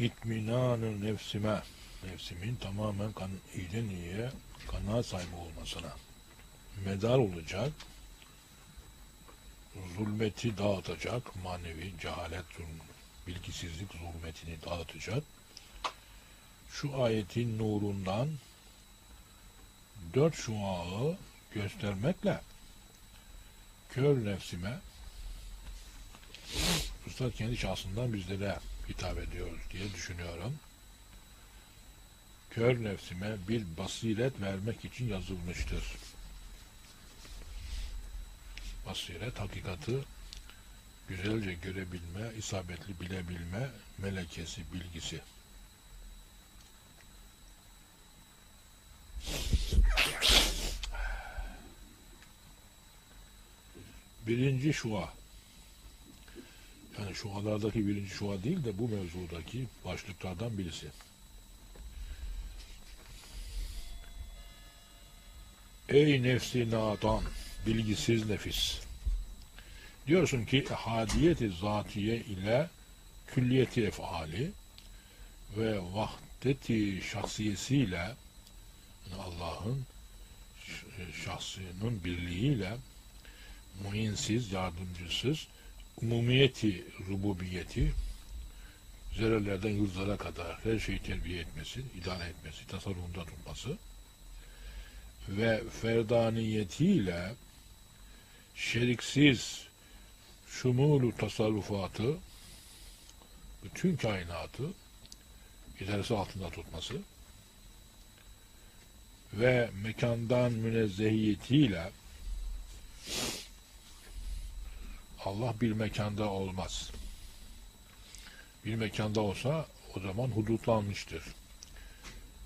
itminanı nefsime nefsimin tamamen kan, iyiden iyiye kanaat sahibi olmasına medar olacak zulmeti dağıtacak manevi cehalet bilgisizlik zulmetini dağıtacak. Şu ayetin nurundan dört şuağı göstermekle kör nefsime Üstad kendi şahsından bizlere hitap ediyor diye düşünüyorum. Kör nefsime bir basiret vermek için yazılmıştır. Basiret hakikati güzelce görebilme, isabetli bilebilme melekesi, bilgisi. Birinci şua. Yani şualardaki birinci şua değil de bu mevzudaki başlıklardan birisi. Ey nefsi nadan, bilgisiz nefis. Diyorsun ki hadiyeti zatiye ile külliyeti efali ve vahdeti şahsiyesiyle yani Allah'ın şahsının birliğiyle muinsiz, yardımcısız, umumiyeti, rububiyeti, zerrelerden yıldızlara kadar her şeyi terbiye etmesi, idare etmesi, tasarrufunda tutması ve ferdaniyetiyle şeriksiz şumulu tasarrufatı bütün kainatı idaresi altında tutması ve mekandan münezzehiyetiyle Allah bir mekanda olmaz. Bir mekanda olsa o zaman hudutlanmıştır.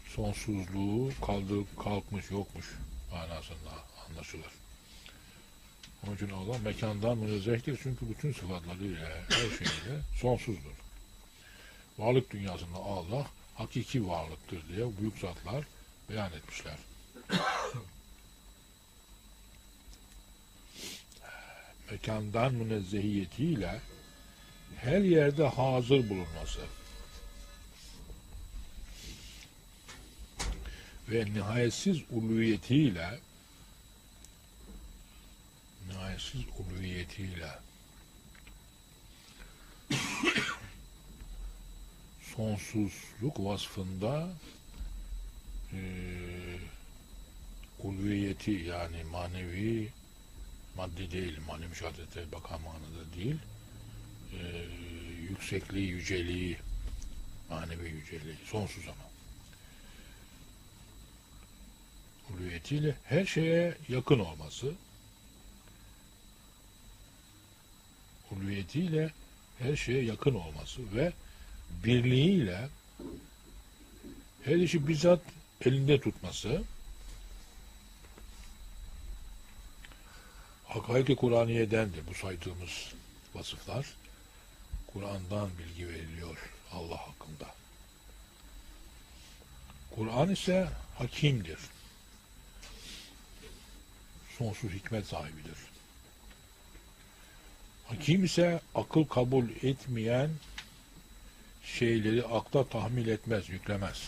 Sonsuzluğu kaldı, kalkmış yokmuş manasında anlaşılır. Onun için Allah mekandan münezzehtir çünkü bütün sıfatlarıyla, her şeyiyle sonsuzdur. Varlık dünyasında Allah hakiki varlıktır diye büyük zatlar beyan etmişler. Mekandan münezzehiyetiyle her yerde hazır bulunması. Ve nihayetsiz uluyetiyle nihayetsiz uluyetiyle sonsuzluk vasfında eee ulviyeti yani manevi maddi değil, manevi şehadete bakan manada değil, e, yüksekliği, yüceliği, manevi yüceliği, sonsuz ama. Ulviyetiyle her şeye yakın olması, ulviyetiyle her şeye yakın olması ve birliğiyle her işi bizzat elinde tutması, Hakaik-i Kur'aniyedendir bu saydığımız vasıflar. Kur'an'dan bilgi veriliyor Allah hakkında. Kur'an ise hakimdir. Sonsuz hikmet sahibidir. Hakim ise akıl kabul etmeyen şeyleri akla tahmil etmez, yüklemez.